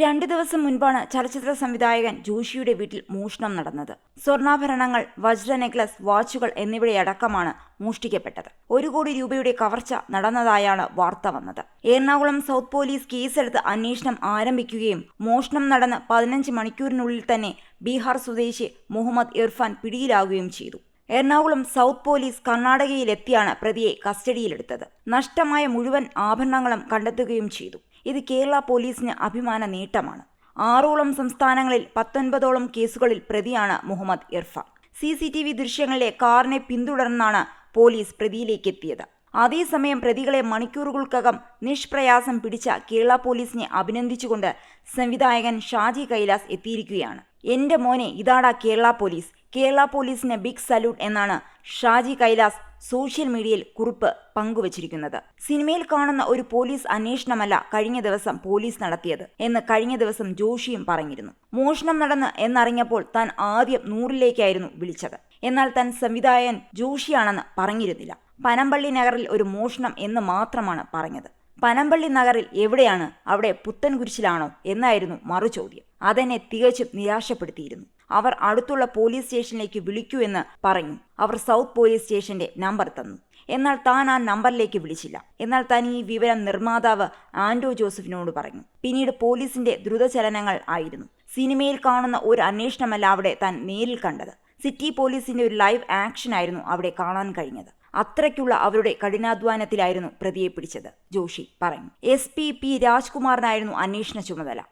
രണ്ടു ദിവസം മുൻപാണ് ചലച്ചിത്ര സംവിധായകൻ ജോഷിയുടെ വീട്ടിൽ മോഷണം നടന്നത്. സ്വർണാഭരണങ്ങൾ വജ്ര നെക്ലസ് വാച്ചുകൾ എന്നിവയടക്കമാണ് മോഷ്ടിക്കപ്പെട്ടത്. ഒരു കോടി രൂപയുടെ കവർച്ച നടന്നതായാണ് വാർത്ത വന്നത്. എറണാകുളം സൗത്ത് പോലീസ് കേസെടുത്ത് അന്വേഷണം ആരംഭിക്കുകയും മോഷണം നടന്ന് പതിനഞ്ച് മണിക്കൂറിനുള്ളിൽ തന്നെ ബീഹാർ സ്വദേശി മുഹമ്മദ് ഇർഫാൻ പിടിയിലാവുകയും ചെയ്തു. എറണാകുളം സൗത്ത് പോലീസ് കർണാടകയിലെത്തിയാണ് പ്രതിയെ കസ്റ്റഡിയിലെടുത്തത്. നഷ്ടമായ മുഴുവൻ ആഭരണങ്ങളും കണ്ടെത്തുകയും ചെയ്തു. ഇത് കേരള പോലീസിന് അഭിമാന നേട്ടമാണ്. ആറോളം സംസ്ഥാനങ്ങളിൽ പത്തൊൻപതോളം കേസുകളിൽ പ്രതിയാണ് Muhammad Irfan. C C T V ദൃശ്യങ്ങളിലെ കാറിനെ പിന്തുടർന്നാണ് പോലീസ് പ്രതിയിലേക്ക് എത്തിയത് അതേസമയം പ്രതികളെ മണിക്കൂറുകൾക്കകം നിഷ്പ്രയാസം പിടിച്ച കേരള പോലീസിനെ അഭിനന്ദിച്ചുകൊണ്ട് സംവിധായകൻ ഷാജി കൈലാസ് എത്തിയിരിക്കുകയാണ്. എന്റെ മോനെ ഇതാടാ കേരള പോലീസ്. കേരള പോലീസിന് ബിഗ് സല്യൂട്ട് എന്നാണ് ഷാജി കൈലാസ് സോഷ്യൽ മീഡിയയിൽ കുറിപ്പ് പങ്കുവച്ചിരിക്കുന്നത്. സിനിമയിൽ കാണുന്ന ഒരു പോലീസ് അന്വേഷണമല്ല കഴിഞ്ഞ ദിവസം പോലീസ് നടത്തിയത് എന്ന് കഴിഞ്ഞ ദിവസം ജോഷിയും പറഞ്ഞിരുന്നു. മോഷണം നടന്ന് എന്നറിഞ്ഞപ്പോൾ താൻ ആദ്യം നൂറിലേക്കായിരുന്നു വിളിച്ചത്. എന്നാൽ താൻ സംവിധായകൻ ജോഷിയാണെന്ന് പറഞ്ഞിരുന്നില്ല. പനമ്പള്ളി നഗറിൽ ഒരു മോഷണം എന്ന് മാത്രമാണ് പറഞ്ഞത്. പനമ്പള്ളി നഗറിൽ എവിടെയാണ്? അവിടെ പുത്തൻകുരിശിലാണോ എന്നായിരുന്നു മറുചോദ്യം അതെന്നെ തികച്ചും നിരാശപ്പെടുത്തിയിരുന്നു. അവർ അടുത്തുള്ള പോലീസ് സ്റ്റേഷനിലേക്ക് വിളിക്കൂ എന്ന് പറഞ്ഞു. അവർ സൗത്ത് പോലീസ് സ്റ്റേഷന്റെ നമ്പർ തന്നു. എന്നാൽ താൻ ആ നമ്പറിലേക്ക് വിളിച്ചില്ല. എന്നാൽ താൻ ഈ വിവരം നിർമ്മാതാവ് ആൻഡോ ജോസഫിനോട് പറഞ്ഞു. പിന്നീട് പോലീസിന്റെ ദ്രുതചലനങ്ങൾ ആയിരുന്നു. സിനിമയിൽ കാണുന്ന ഒരു അന്വേഷണമല്ല അവിടെ താൻ നേരിൽ കണ്ടത്. സിറ്റി പോലീസിന്റെ ഒരു ലൈവ് ആക്ഷൻ ആയിരുന്നു അവിടെ കാണാൻ കഴിഞ്ഞത്. അത്രയ്ക്കുള്ള അവരുടെ കഠിനാധ്വാനത്തിലായിരുന്നു പ്രതിയെ പിടിച്ചത് ജോഷി പറഞ്ഞു. എസ് പി പി രാജ്കുമാറിനായിരുന്നു അന്വേഷണ ചുമതല.